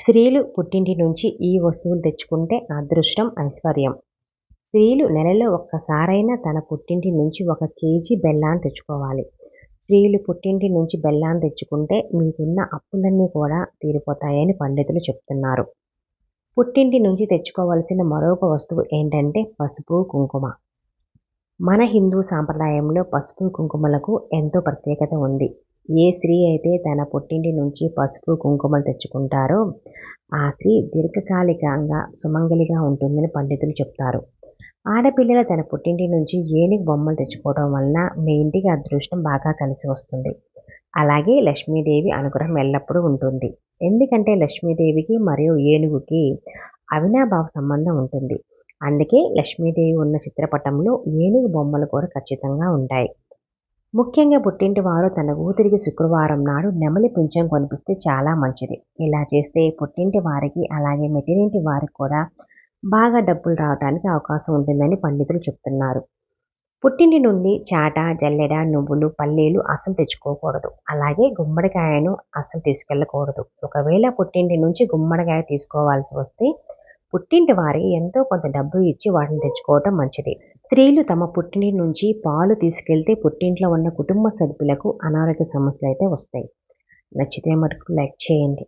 స్త్రీలు పుట్టింటి నుంచి ఈ వస్తువులు తెచ్చుకుంటే అదృష్టం ఐశ్వర్యం. స్త్రీలు నెలలో ఒక్కసారైనా తన పుట్టింటి నుంచి ఒక కేజీ బెల్లాన్ని తెచ్చుకోవాలి. స్త్రీలు పుట్టింటి నుంచి బెల్లాన్ని తెచ్చుకుంటే మీకున్న అప్పులన్నీ కూడా తీరిపోతాయని పండితులు చెప్తున్నారు. పుట్టింటి నుంచి తెచ్చుకోవలసిన మరొక వస్తువు ఏంటంటే పసుపు కుంకుమ. మన హిందూ సాంప్రదాయంలో పసుపు కుంకుమలకు ఎంతో ప్రత్యేకత ఉంది. ఏ స్త్రీ అయితే తన పుట్టింటి నుంచి పసుపు కుంకుమలు తెచ్చుకుంటారో ఆ స్త్రీ దీర్ఘకాలికంగా సుమంగలిగా ఉంటుందని పండితులు చెప్తారు. ఆడపిల్లలు తన పుట్టింటి నుంచి ఏనుగు బొమ్మలు తెచ్చుకోవడం వలన మీ ఇంటికి అదృష్టం బాగా కలిసి వస్తుంది. అలాగే లక్ష్మీదేవి అనుగ్రహం ఎల్లప్పుడూ ఉంటుంది. ఎందుకంటే లక్ష్మీదేవికి మరియు ఏనుగుకి అవినాభావ సంబంధం ఉంటుంది. అందుకే లక్ష్మీదేవి ఉన్న చిత్రపటంలో ఏనుగు బొమ్మలు కూడా ఖచ్చితంగా ఉంటాయి. ముఖ్యంగా పుట్టింటి వారు తన ఊతిరికి శుక్రవారం నాడు నెమలి పుంచం కొనిపిస్తే చాలా మంచిది. ఇలా చేస్తే పుట్టింటి వారికి అలాగే మెట్టినింటి వారికి కూడా బాగా డబ్బులు రావడానికి అవకాశం ఉంటుందని పండితులు చెప్తున్నారు. పుట్టింటి నుండి చాట జల్లెడ నువ్వులు పల్లీలు అసలు తెచ్చుకోకూడదు. అలాగే గుమ్మడికాయను అసలు తీసుకెళ్ళకూడదు. ఒకవేళ పుట్టింటి నుంచి గుమ్మడికాయ తీసుకోవాల్సి వస్తే పుట్టింటి వారికి ఎంతో కొంత డబ్బు ఇచ్చి వాటిని తెచ్చుకోవటం మంచిది. స్త్రీలు తమ పుట్టింటి నుంచి పాలు తీసుకెళ్తే పుట్టింట్లో ఉన్న కుటుంబ సభ్యులకు అనారోగ్య సమస్యలు అయితే వస్తాయి. నచ్చితే మటుకు లైక్ చేయండి.